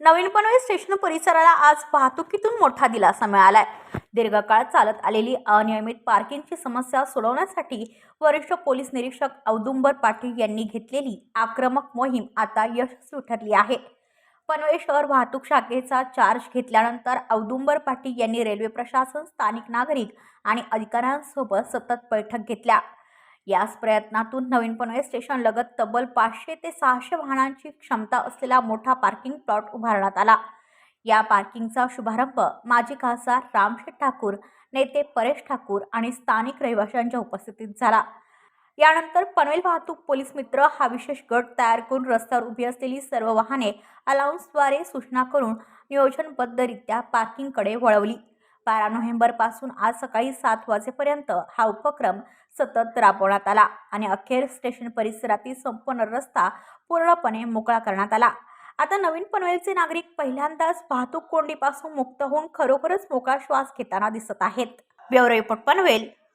नवीन Panvel station परिसराला आज वाहतुकीतून मोठा दिलासा मिळालाय. दीर्घकाळ चालत आलेली अनियमित पार्किंगची समस्या सोडवण्यासाठी वरिष्ठ पोलीस निरीक्षक औदुंबर पाटील यांनी घेतलेली आक्रमक मोहीम आता यशस्वी ठरली आहे. पनवेल शहर वाहतूक शाखेचा चार्ज घेतल्यानंतर औदुंबर पाटील यांनी रेल्वे प्रशासन स्थानिक नागरिक आणि अधिकाऱ्यांसोबत सतत बैठक घेतल्या. याच प्रयत्नातून नवीन पनवेल स्टेशन लगत तब्बल पाचशे ते सहाशे वाहनांची क्षमता असलेला मोठा पार्किंग प्लॉट उभारण्यात आला. या पार्किंगचा शुभारंभ माजी खासदार रामशेठ ठाकूर नेते परेश ठाकूर आणि स्थानिक रहिवाशांच्या उपस्थितीत झाला. यानंतर पनवेल वाहतूक पोलीस मित्र हा विशेष गट तयार करून रस्त्यावर उभी असलेली सर्व वाहने अलाउन्सद्वारे सूचना करून नियोजनबद्धरित्या पार्किंगकडे वळवली. बारा नोव्हेंबरपासून आज सकाळी सात वाजेपर्यंत हा उपक्रम सतत राबवण्यात आला आणि अखेर स्टेशन परिसरातील संपूर्ण रस्ता पूर्णपणे मोकळा करण्यात आला. आता नवीन पनवेलचे नागरिक पहिल्यांदाच वाहतूक कोंडीपासून मुक्त होऊन खरोखरच मोकळा श्वास घेताना दिसत आहेत. Bureau report Panvel.